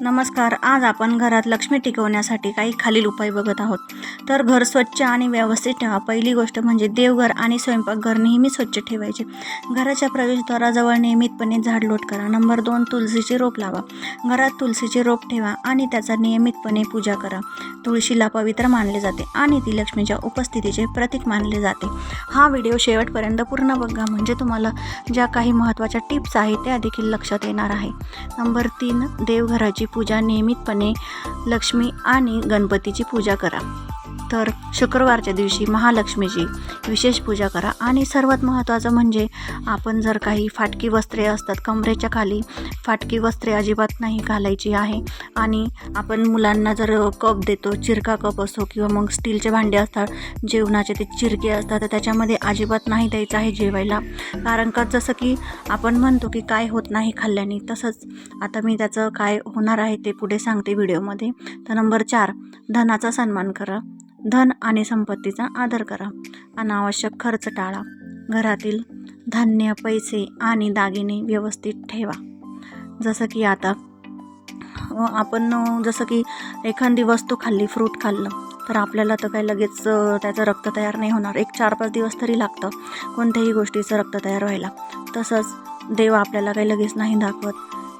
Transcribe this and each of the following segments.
नमस्कार. आज आपण घरात लक्ष्मी टिकवण्यासाठी काही खालील उपाय बघत आहोत. तर घर स्वच्छ आणि व्यवस्थित ठेवा. पहिली गोष्ट म्हणजे देवघर आणि स्वयंपाकघर नेहमी स्वच्छ ठेवायचे. घराच्या प्रवेशद्वाराजवळ नियमितपणे झाडलोट करा. नंबर दोन तुळशीचे रोप लावा. घरात तुलसीचे रोप ठेवा आणि त्याचा नियमितपणे पूजा करा. तुळशीला पवित्र मानले जाते आणि ती लक्ष्मीच्या उपस्थितीचे प्रतीक मानले जाते. हा व्हिडिओ शेवटपर्यंत पूर्ण बघा. म्हणजे तुम्हाला ज्या काही महत्त्वाच्या टिप्स आहेत त्या देखील लक्षात येणार आहे. नंबर तीन देवघराची पूजा नियमितपणे लक्ष्मी आणि गणपतीची पूजा करा. तर शुक्रवारच्या दिवशी महालक्ष्मीची विशेष पूजा करा. आणि सर्वात महत्त्वाचं म्हणजे आपण जर काही फाटकी वस्त्रे असतात कमरेच्या खाली फाटकी वस्त्रे अजिबात नाही घालायची आहे. आणि आपण मुलांना जर कप देतो चिरका कप असो किंवा मग स्टीलचे भांडे असतात जेवणाचे ते चिरके असतात तर त्याच्यामध्ये अजिबात नाही द्यायचं आहे जेवायला. कारण का जसं की आपण म्हणतो की काय होत नाही खाल्ल्याने तसंच आता मी त्याचं काय होणार आहे ते पुढे सांगते व्हिडिओमध्ये. तर नंबर चार धनाचा सन्मान करा. धन आणि संपत्तीचा आदर करा. अनावश्यक खर्च टाळा. घरातील धान्य पैसे आणि दागिने व्यवस्थित ठेवा. जसं की आता आपण जसं की एखादी वस्तू खाल्ली फ्रूट खाल्लं तर आपल्याला तर काही लगेच त्याचं रक्त तयार नाही होणार. एक चार पाच दिवस तरी लागतं. कोणत्याही गोष्टीचं रक्त तयार व्हायला. तसंच देव आपल्याला काही लगेच नाही दाखवत.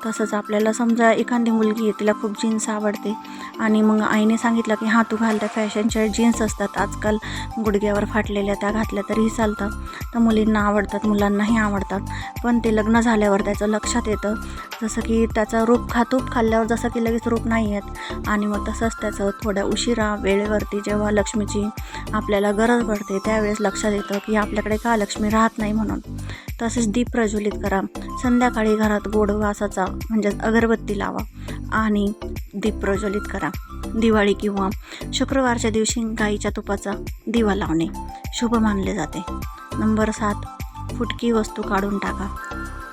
तसंच आपल्याला समजा एखादी मुलगी आहे तिला खूप जीन्स आवडते. आणि मग आईने सांगितलं की हां तू घाल त्या फॅशनच्या जीन्स असतात. आजकाल गुडघ्यावर फाटलेल्या त्या घातल्या तरीही चालतं. तर मुलींना आवडतात मुलांनाही आवडतात. पण ते लग्न झाल्यावर त्याचं लक्षात येतं. जसं की त्याचं रूप खातूप खाल्ल्यावर जसं की लगेच रूप नाही येत. आणि मग तसंच त्याचं थोड्या उशिरा वेळेवरती जेव्हा लक्ष्मीची आपल्याला गरज पडते त्यावेळेस लक्षात येतं की आपल्याकडे का लक्ष्मी राहत नाही? म्हणून. तसेच दीप प्रज्वलित करा. संध्याकाळी घरात गोड वासाचा म्हणजेच अगरबत्ती लावा आणि दीप प्रज्वलित करा. दिवाळी किंवा शुक्रवारच्या दिवशी गाईच्या तुपाचा दिवा लावणे शुभ मानले जाते. नंबर सात फुटकी वस्तू काढून टाका.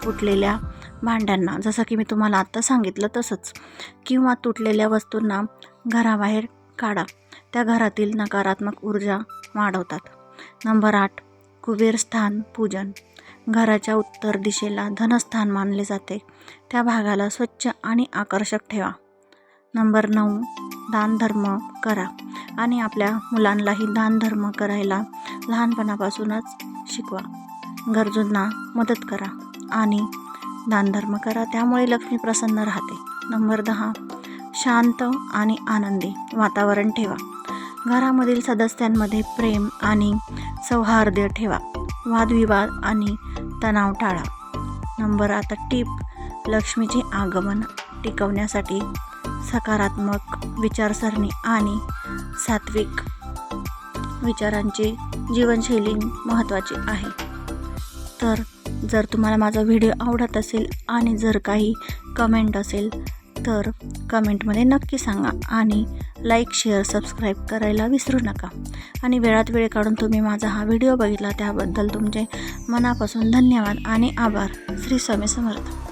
फुटलेल्या भांड्यांना जसं की मी तुम्हाला आत्ता सांगितलं तसंच किंवा तुटलेल्या वस्तूंना घराबाहेर काढा. त्या घरातील नकारात्मक ऊर्जा वाढवतात. नंबर आठ कुबेर स्थान पूजन. घराच्या उत्तर दिशेला धनस्थान मानले जाते. त्या भागाला स्वच्छ आणि आकर्षक ठेवा. नंबर नऊ दानधर्म करा. आणि आपल्या मुलांनाही दानधर्म करायला लहानपणापासूनच शिकवा. गरजूंना मदत करा आणि दानधर्म करा त्यामुळे लक्ष्मी प्रसन्न राहते. नंबर दहा शांत आणि आनंदी वातावरण ठेवा. घरामधील सदस्यांमध्ये प्रेम आणि सौहार्द ठेवा. वादविवाद आणि तणाव टाळा. नंबर आता टीप. लक्ष्मीचे आगमन टिकवण्यासाठी सकारात्मक विचारसरणी आणि सात्विक विचारांची जीवनशैली महत्त्वाची आहे. तर जर तुम्हाला माझा व्हिडिओ आवडत असेल आणि जर काही कमेंट असेल तर कमेंटमध्ये नक्की सांगा आणि लाईक शेअर सबस्क्राईब करायला विसरू नका. आणि वेळात वेळ काढून तुम्ही माझा हा व्हिडिओ बघितला त्याबद्दल तुमचे मनापासून धन्यवाद आणि आभार. श्री स्वामी समर्थ.